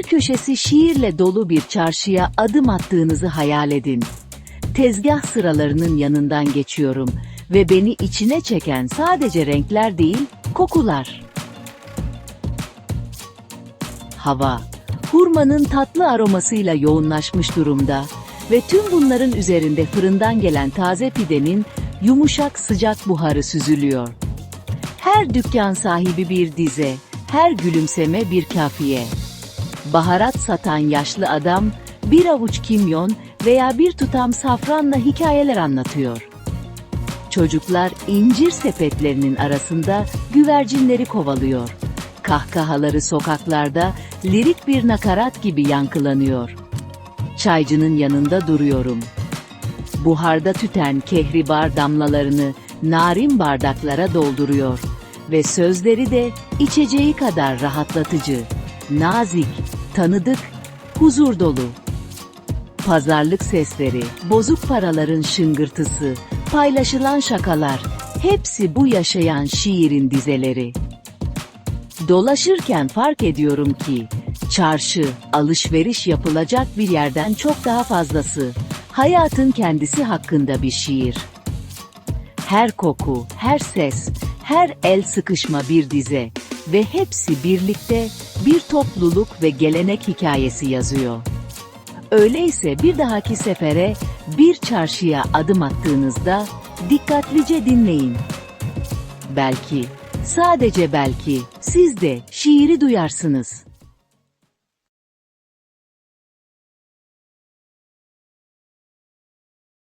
Her köşesi şiirle dolu bir çarşıya adım attığınızı hayal edin. Tezgah sıralarının yanından geçiyorum ve beni içine çeken sadece renkler değil, kokular. Hava, hurmanın tatlı aromasıyla yoğunlaşmış durumda ve tüm bunların üzerinde fırından gelen taze pidenin yumuşak sıcak buharı süzülüyor. Her dükkan sahibi bir dize, her gülümseme bir kafiye. Baharat satan yaşlı adam bir avuç kimyon veya bir tutam safranla hikayeler anlatıyor. Çocuklar incir sepetlerinin arasında güvercinleri kovalıyor. Kahkahaları sokaklarda lirik bir nakarat gibi yankılanıyor. Çaycının yanında duruyorum. Buharda tüten kehribar damlalarını narin bardaklara dolduruyor ve sözleri de içeceği kadar rahatlatıcı, nazik, tanıdık, huzur dolu. Pazarlık sesleri, bozuk paraların şıngırtısı, paylaşılan şakalar, hepsi bu yaşayan şiirin dizeleri. Dolaşırken fark ediyorum ki, çarşı, alışveriş yapılacak bir yerden çok daha fazlası, hayatın kendisi hakkında bir şiir. Her koku, her ses, her el sıkışma bir dize ve hepsi birlikte bir topluluk ve gelenek hikayesi yazıyor. Öyleyse bir dahaki sefere bir çarşıya adım attığınızda dikkatlice dinleyin. Belki, sadece belki siz de şiiri duyarsınız.